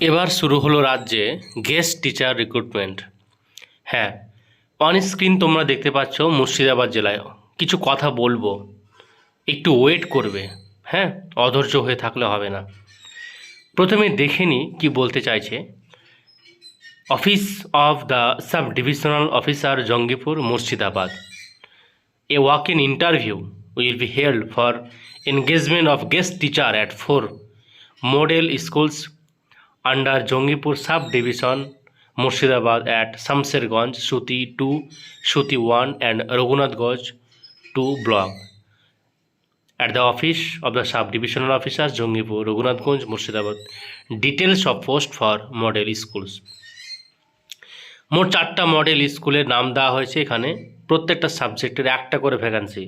এবার শুরু হলো রাজ্যে গেস্ট টিচার রিক্রুটমেন্ট হ্যাঁ অন স্ক্রিন তোমরা দেখতে পাচ্ছ মুর্শিদাবাদ জেলায়। কিছু কথা বলব। একটু ওয়েট করবে। হ্যাঁ অধৈর্য হয়ে থাকলে হবে না। প্রথমে দেখে নিই কী বলতে চাইছে। Office of the sub divisional officer Jangipur, Murshidabad. A walk in interview will be held for engagement of guest teacher at four model schools under Jangipur sub division, Murshidabad at Shamsherganj, Suti two Suti one and Raghunathganj two block at the office of the sub divisional officer Jangipur Raghunathganj Murshidabad. Details of post for model schools মোট চারটা model স্কুলের নাম দেওয়া হয়েছে এখানে। প্রত্যেকটা সাবজেক্টের একটা করে ভ্যাকান্সি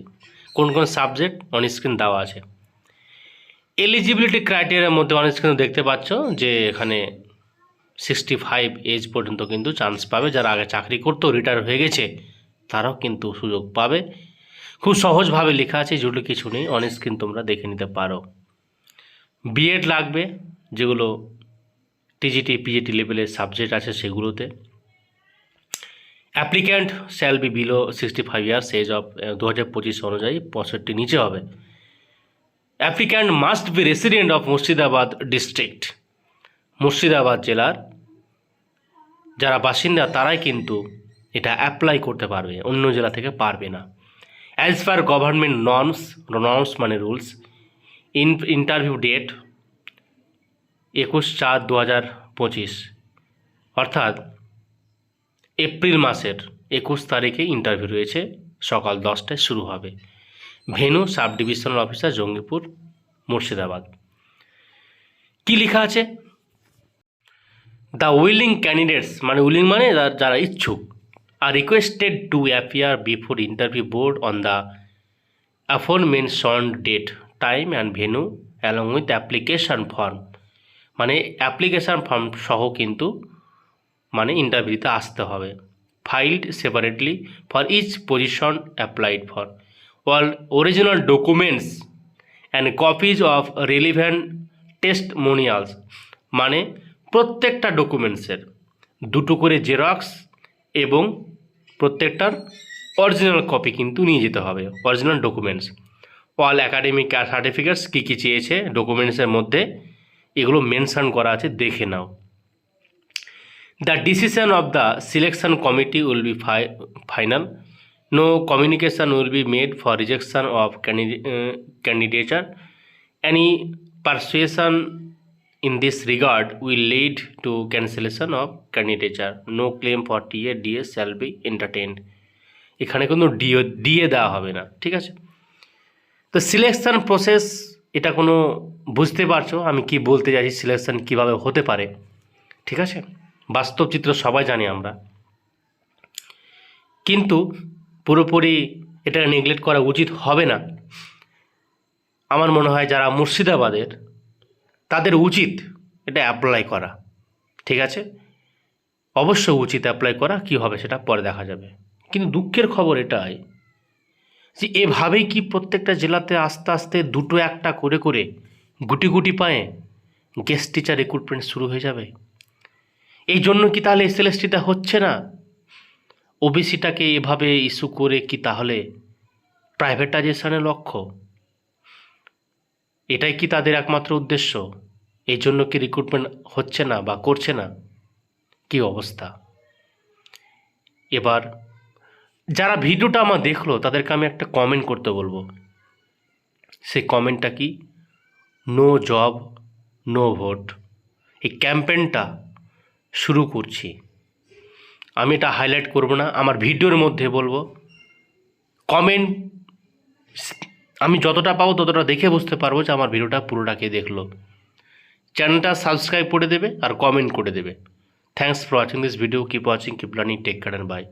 কোন কোন সাবজেক্ট অনস্ক্রিন দেওয়া আছে? এলিজিবিলিটি ক্রাইটেরিয়ার মধ্যে অন স্ক্রিন দেখতে পাচ্ছ যে এখানে সিক্সটি ফাইভ এজ পর্যন্ত কিন্তু চান্স পাবে। যারা আগে চাকরি করতো রিটায়ার হয়ে গেছে, তারাও কিন্তু সুযোগ পাবে। খুব সহজভাবে লেখা আছে যেগুলো কিছু নেই। অন স্ক্রিন তোমরা দেখে নিতে পারো। বিএড লাগবে, যেগুলো টিজিটি পিজিটি লেভেলের সাবজেক্ট আছে সেগুলোতে। Applicant shall be below sixty five years age of দু হাজার পঁচিশ অনুযায়ী পঁয়ষট্টি নিচে হবে। Applicant must be resident of Murshidabad district Murshidabad জেলার যারা বাসিন্দা, তারাই কিন্তু এটা অ্যাপ্লাই করতে পারবে, অন্য জেলা থেকে পারবে না। As per government norms norms মানে রুলস ইন ইন্টারভিউ ডেট একুশ চার দু হাজার পঁচিশ, অর্থাৎ এপ্রিল মাসের একুশ তারিখে ইন্টারভিউ রয়েছে, সকাল দশটায় শুরু হবে। Venue sub divisional officer, Jangipur, Murshidabad. কি লেখা আছে? দ্য উইলিং ক্যান্ডিডেটস মানে উইলিং মানে যারা ইচ্ছুক। আর requested to appear before interview board on the aforementioned date, time and venue along with application form. মানে অ্যাপ্লিকেশান ফর্ম সহ কিন্তু মানে ইন্টারভিউতে আসতে হবে। Filed separately for each position applied for. All original documents and copies of relevant testimonials মানে প্রত্যেকটা ডকুমেন্টসের দুটো করে জেরক্স এবং প্রত্যেকটার অরিজিনাল কপি কিন্তু নিয়ে যেতে হবে original documents all academic certificates কী কী চেয়েছে ডকুমেন্টসের মধ্যে, এগুলো মেনশন করা আছে, দেখে নাও। The decision of the selection committee will be final. No communication will be made for rejection of candid- uh, candidature. Any persuasion in this regard will lead to cancellation of candidature. No claim for TA, DS shall be entertained. এখানে কোনো deo DA দেওয়া হবে না ঠিক আছে তো selection process এটা কোনো বুঝতে পারছ আমি কি বলতে চাইছি সিলেকশন কীভাবে হতে পারে ঠিক আছে বাস্তব চিত্র সবাই জানি আমরা কিন্তু পুরোপুরি এটা নেগলেক্ট করা উচিত হবে না। আমার মনে হয় যারা মুর্শিদাবাদের, তাদের উচিত এটা অ্যাপ্লাই করা। ঠিক আছে? অবশ্য উচিত অ্যাপ্লাই করা, কি হবে সেটা পরে দেখা যাবে। কিন্তু দুঃখের খবর এটাই যে এভাবেই কি প্রত্যেকটা জেলাতে আস্তে আস্তে দুটো একটা করে করে গুটি গুটি পায়ে গেস্ট টিচার রিক্রুটমেন্ট শুরু হয়ে যাবে? এই জন্য কি তাহলে এসএলএসটিটা হচ্ছে না? ওবিসিটাকে এভাবে ইস্যু করে কি তাহলে প্রাইভেটাইজেশনের লক্ষ্য? এটাই কি তাদের একমাত্র উদ্দেশ্য? এই জন্য কি রিক্রুটমেন্ট হচ্ছে না বা করছে না? কি অবস্থা? এবার, যারা ভিডিওটা আমার দেখল, তাদেরকে আমি একটা কমেন্ট করতে বলব। সেই কমেন্টটা কি? নো জব নো ভোট এই ক্যাম্পেনটা শুরু করছি। আমি এটা হাইলাইট করব না, আমার ভিডিওর মধ্যে বলব। কমেন্ট আমি যতটা পাবো ততটা দেখে বুঝতে পারব যে আমার ভিডিওটা পুরোটাকে দেখল। চ্যানেলটা সাবস্ক্রাইব করে দেবে আর কমেন্ট করে দেবে। Thanks for watching this video keep watching keep learning take care and bye